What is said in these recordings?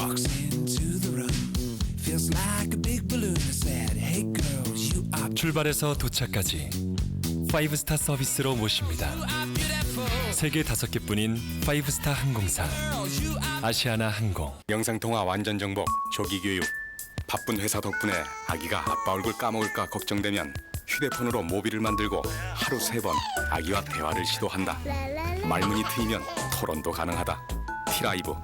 walks into the room. Feels like a big balloon. I said, Hey girls, you are 출발에서 도착까지 5스타 서비스로 모십니다. 세계 다섯 개뿐인 5스타 항공사 아시아나 항공 영상통화 완전 정복, 조기 교육. 바쁜 회사 덕분에 아기가 아빠 얼굴 까먹을까 걱정되면 휴대폰으로 모비를 만들고 하루 세 번 아기와 대화를 시도한다. 말문이 트이면 토론도 가능하다. 티라이브.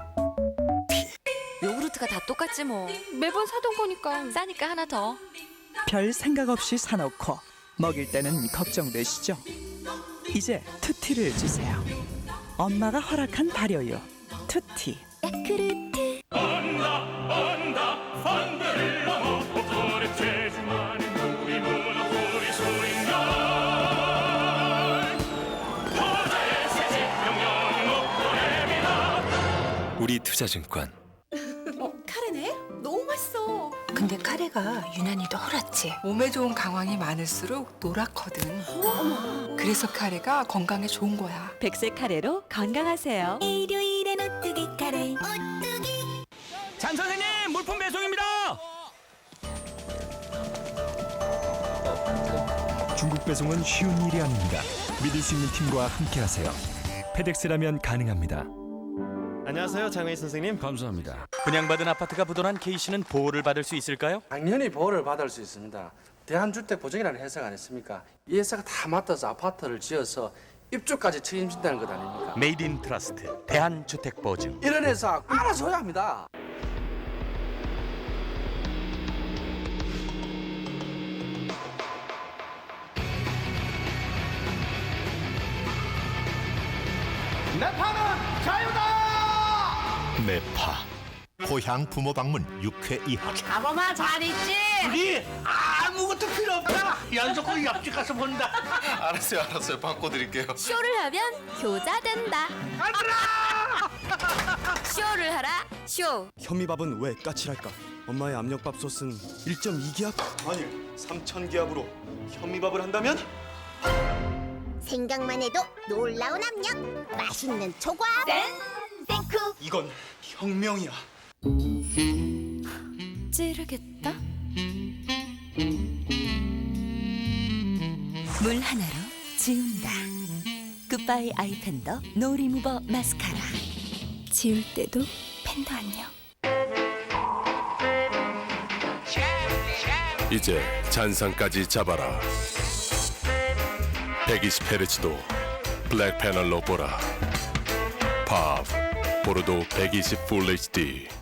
요구르트가 다 똑같지 뭐. 매번 사던 거니까. 싸니까 하나 더. 별 생각 없이 사놓고 먹일 때는 걱정되시죠? 이제 투티를 주세요. 엄마가 허락한 발효유 투티. 우리 투자증권 맛있어. 근데 카레가 유난히도 허랗지. 몸에 좋은 강황이 많을수록 노랗거든. 그래서 카레가 건강에 좋은 거야. 백색 카레로 건강하세요. 일요일엔 오뚜기 카레. 잔 선생님 물품 배송입니다. 중국 배송은 쉬운 일이 아닙니다. 믿을 수 있는 팀과 함께하세요. 페덱스라면 가능합니다. 안녕하세요, 장혜인 선생님. 감사합니다. 분양받은 아파트가 부도난 K 씨는 보호를 받을 수 있을까요? 당연히 보호를 받을 수 있습니다. 대한주택보증이라는 회사가 아니습니까? 이 회사가 다 맡아서 아파트를 지어서 입주까지 책임진다는 것 아닙니까? 메이드 인 트러스트 대한주택보증. 이런 회사 알아서 해야 합니다. 매파 고향 부모 방문 6회 이하 아범아 잘 있지? 우리 아무것도 필요 없다. 연속으로 옆집 가서 본다. 알았어요 알았어요 바꿔드릴게요 쇼를 하면 효자 된다. 쇼를 하라. 쇼. 현미밥은 왜 까칠할까? 엄마의 압력밥솥은 1.2기압? 아니, 3,000기압으로 현미밥을 한다면? 생각만 해도 놀라운 압력. 맛있는 초과. 생쿠. 이건 혁명이야. 찌르겠다. 물 하나로 지운다. 굿바이 아이 팬더 노 리무버 마스카라. 지울 때도 팬더 안녕. 이제 잔상까지 잡아라. 120Hz도 블랙 패널로 보라. 팝 보르도 120풀 HD